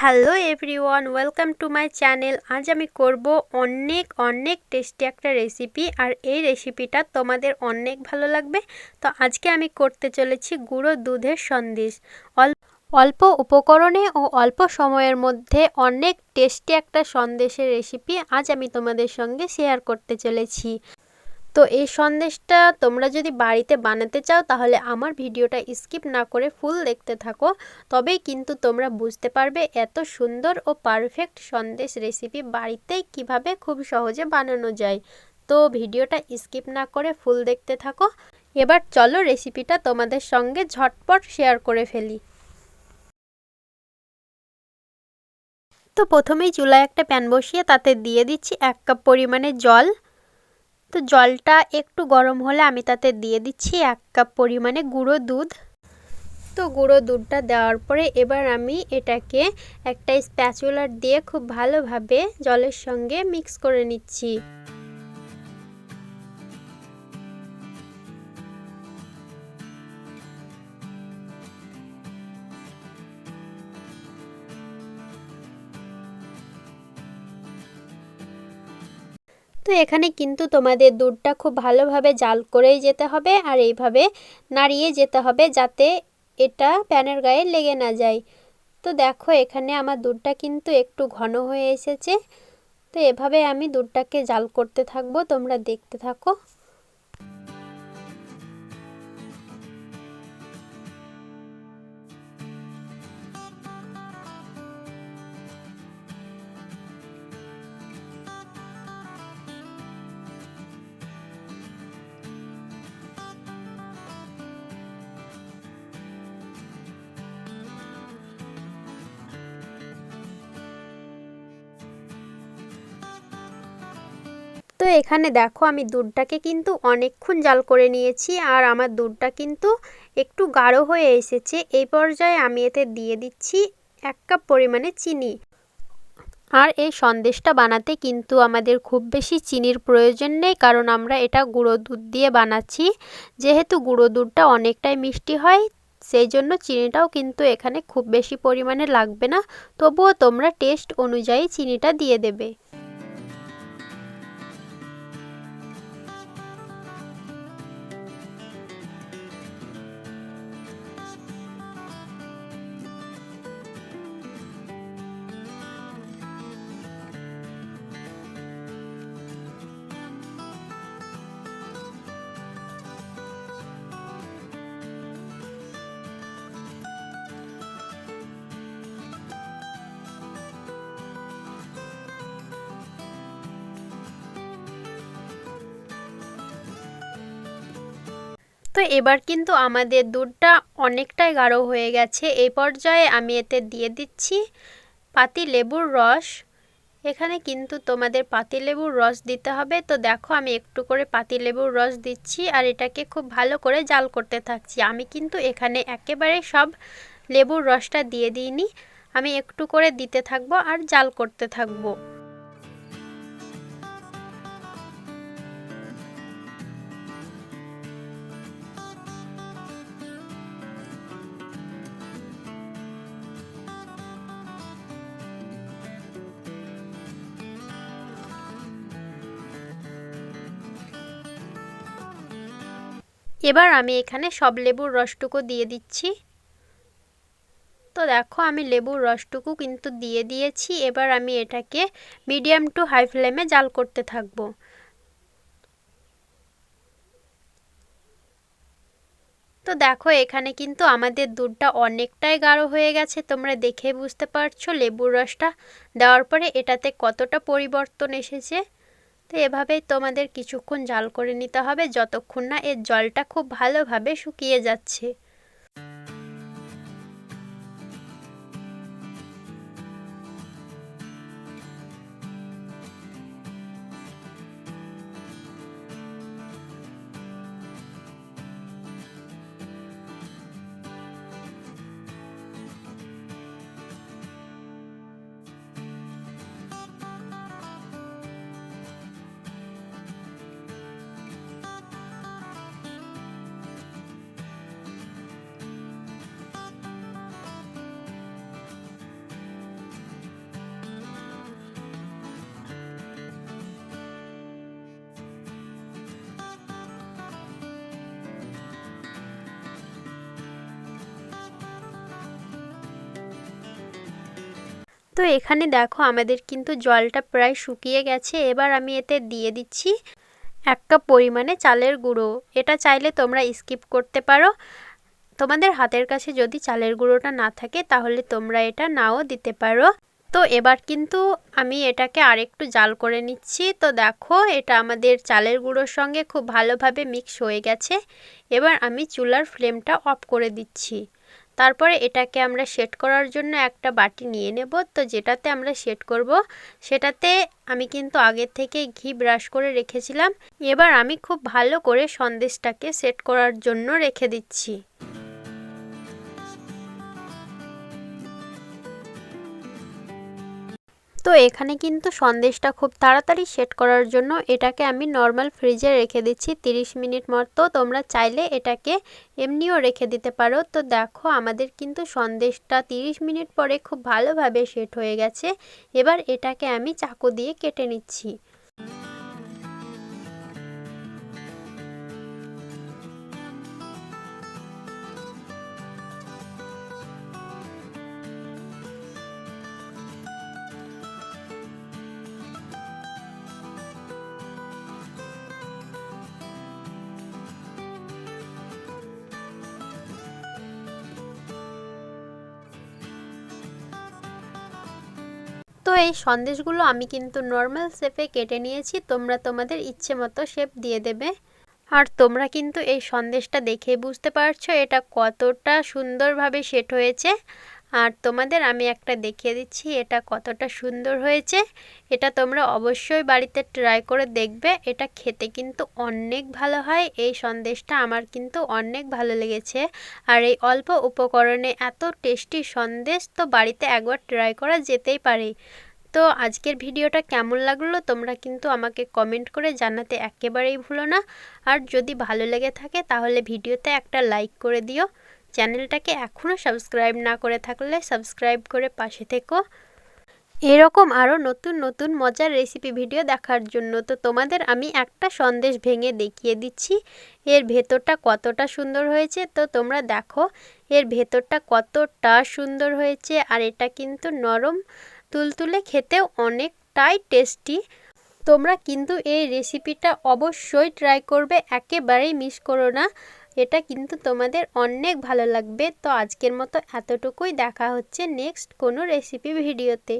Hello everyone, welcome to my channel. আজ আমি করব অনেক অনেক টেস্টি একটা রেসিপি আর এই রেসিপিটা তোমাদের অনেক ভালো লাগবে। তো আজকে আমি করতে চলেছি গুঁড়ো দুধের সন্দেশ। অল্প উপকরণে ও অল্প সময়ের মধ্যে অনেক টেস্টি একটা সন্দেশের রেসিপি আজ আমি তোমাদের সঙ্গে শেয়ার করতে চলেছি। তো এই সন্দেশটা তোমরা যদি বাড়িতে বানাতে চাও, তাহলে আমার ভিডিওটা স্কিপ না করে ফুল দেখতে থাকো। তবেই কিন্তু তোমরা বুঝতে পারবে এত সুন্দর ও পারফেক্ট সন্দেশ রেসিপি বাড়িতেই কীভাবে খুব সহজে বানানো যায়। তো ভিডিওটা স্কিপ না করে ফুল দেখতে থাকো। এবার চলো রেসিপিটা তোমাদের সঙ্গে ঝটপট শেয়ার করে ফেলি। তো প্রথমেই চুলায় একটা প্যান বসিয়ে তাতে দিয়ে দিচ্ছি এক কাপ পরিমাণে জল। তো জলটা একটু গরম হলে আমি তাতে দিয়ে দিচ্ছি এক কাপ পরিমাণে গুঁড়ো দুধ। তো গুঁড়ো দুধটা দেওয়ার পরে এবার আমি এটাকে একটা স্প্যাচুলার দিয়ে খুব ভালোভাবে জলের সঙ্গে মিক্স করে নিচ্ছি। তো এখানে কিন্তু তোমাদের দুধটা খুব ভালোভাবে জাল করেই যেতে হবে আর এইভাবে নাড়িয়ে যেতে হবে যাতে এটা প্যানের গায়ে লেগে না যায়। তো দেখো এখানে আমার দুধটা কিন্তু একটু ঘন হয়ে এসেছে। তো এভাবে আমি দুধটাকে জাল করতে থাকব, তোমরা দেখতে থাকো। এখানে দেখো আমি দুধটাকে কিন্তু অনেকক্ষণ জাল করে নিয়েছি আর আমার দুধটা কিন্তু একটু গাঢ় হয়ে এসেছে। এই পর্যায়ে আমি এতে দিয়ে দিচ্ছি এক কাপ পরিমাণে চিনি। আর এই সন্দেশটা বানাতে কিন্তু আমাদের খুব বেশি চিনির প্রয়োজন নেই, কারণ আমরা এটা গুঁড়ো দুধ দিয়ে বানাচ্ছি। যেহেতু গুঁড়ো দুধটা অনেকটাই মিষ্টি হয়, সেই জন্য চিনিটাও কিন্তু এখানে খুব বেশি পরিমাণে লাগবে না। তবুও তোমরা টেস্ট অনুযায়ী চিনিটা দিয়ে দেবে। তো এবার কিন্তু আমাদের দুধটা অনেকটাই গাঢ় হয়ে গেছে। এই পর্যায়ে আমি এতে দিয়ে দিচ্ছি পাতি লেবুর রস। এখানে কিন্তু তোমাদের পাতি লেবুর রস দিতে হবে। তো দেখো, আমি একটু করে পাতি লেবুর রস দিচ্ছি আর এটাকে খুব ভালো করে জাল করতে থাকছি। আমি কিন্তু এখানে একেবারে সব লেবুর রসটা দিয়ে দিইনি। আমি একটু করে দিতে থাকব আর জাল করতে থাকব। এবার আমি এখানে সব লেবুর রসটুকু দিয়ে দিচ্ছি। তো দেখো, আমি লেবুর রসটুকু কিন্তু দিয়ে দিয়েছি। এবার আমি এটাকে মিডিয়াম টু হাই ফ্লেমে জাল করতে থাকব। তো দেখো, এখানে কিন্তু আমাদের দুধটা অনেকটাই গাঢ় হয়ে গেছে। তোমরা দেখে বুঝতে পারছ লেবুর রসটা দেওয়ার পরে এটাতে কতটা পরিবর্তন এসেছে। তো এভাবেই তোমাদের কিছুক্ষণ জাল করে নিতে হবে, যতক্ষণ না এর জলটা খুব ভালোভাবে শুকিয়ে যাচ্ছে। তো এখানে দেখো আমাদের কিন্তু জলটা প্রায় শুকিয়ে গেছে। এবার আমি এতে দিয়ে দিচ্ছি এক কাপ পরিমাণে চালের গুঁড়ো। এটা চাইলে তোমরা স্কিপ করতে পারো। তোমাদের হাতের কাছে যদি চালের গুঁড়োটা না থাকে, তাহলে তোমরা এটা নাও দিতে পারো। তো এবার কিন্তু আমি এটাকে আরেকটু জাল করে নিচ্ছি। তো দেখো, এটা আমাদের চালের গুঁড়োর সঙ্গে খুব ভালোভাবে মিক্স হয়ে গেছে। এবার আমি চুলার ফ্লেমটা অফ করে দিচ্ছি। তারপরে এটাকে আমরা সেট করার জন্য একটা বাটি নিয়ে নেব। তো যেটাতে আমরা সেট করব, সেটাতে আমি কিন্তু আগের থেকে ঘি ব্রাশ করে রেখেছিলাম। এবার আমি খুব ভালো করে সন্দেশটাকে সেট করার জন্য রেখে দিচ্ছি। তো এখানে কিন্তু সন্দেশটা খুব তাড়াতাড়ি সেট করার জন্য এটাকে আমি নর্মাল ফ্রিজে রেখে দিচ্ছি 30 মিনিট মতো। তোমরা চাইলে এটাকে এমনিও রেখে দিতে পারো। তো দেখো আমাদের কিন্তু সন্দেশটা 30 মিনিট পরে খুব ভালোভাবে সেট হয়ে গেছে। এবার এটাকে আমি চাকু দিয়ে কেটে নিচ্ছি। তো এই সন্দেশগুলো আমি কিন্তু নর্মাল শেপে কেটে নিয়েছি, তোমরা তোমাদের ইচ্ছে মতো শেপ দিয়ে দেবে। আর তোমরা কিন্তু এই সন্দেশটা দেখে বুঝতে পারছ এটা কতটা সুন্দরভাবে সেট হয়েছে। আর তোমাদের আমি একটা দেখিয়ে দিচ্ছি এটা কতটা সুন্দর হয়েছে। এটা তোমরা অবশ্যই বাড়িতে ট্রাই করে দেখবে। এটা খেতে কিন্তু অনেক ভালো হয়। এই সন্দেশটা আমার কিন্তু অনেক ভালো লেগেছে। আর এই অল্প উপকরণে এত টেস্টি সন্দেশ তো বাড়িতে একবার ট্রাই করা যেতেই পারে। তো আজকের ভিডিওটা কেমন লাগল তোমরা কিন্তু আমাকে কমেন্ট করে জানাতে একেবারেই ভুলো না। আর যদি ভালো লেগে থাকে তাহলে ভিডিওতে একটা লাইক করে দিও। চ্যানেলটাকে এখনও সাবস্ক্রাইব না করে থাকলে সাবস্ক্রাইব করে পাশে থেকো। এরকম আরও নতুন নতুন মজার রেসিপি ভিডিও দেখার জন্য তো তোমাদের আমি একটা সন্দেশ ভেঙে দেখিয়ে দিচ্ছি। এর ভেতরটা কতটা সুন্দর হয়েছে তো তোমরা দেখো। এর ভেতরটা কতটা সুন্দর হয়েছে আর এটা কিন্তু নরম, তুলতুলে খেতেও অনেকটাই টেস্টি তোমরা কিন্তু এই রেসিপিটা অবশ্যই ট্রাই করবে, একেবারেই মিস করো না। এটা কিন্তু তোমাদের অনেক ভালো লাগবে। তো আজকের মতো এতটুকুই। দেখা হচ্ছে নেক্সট কোনো রেসিপি ভিডিওতে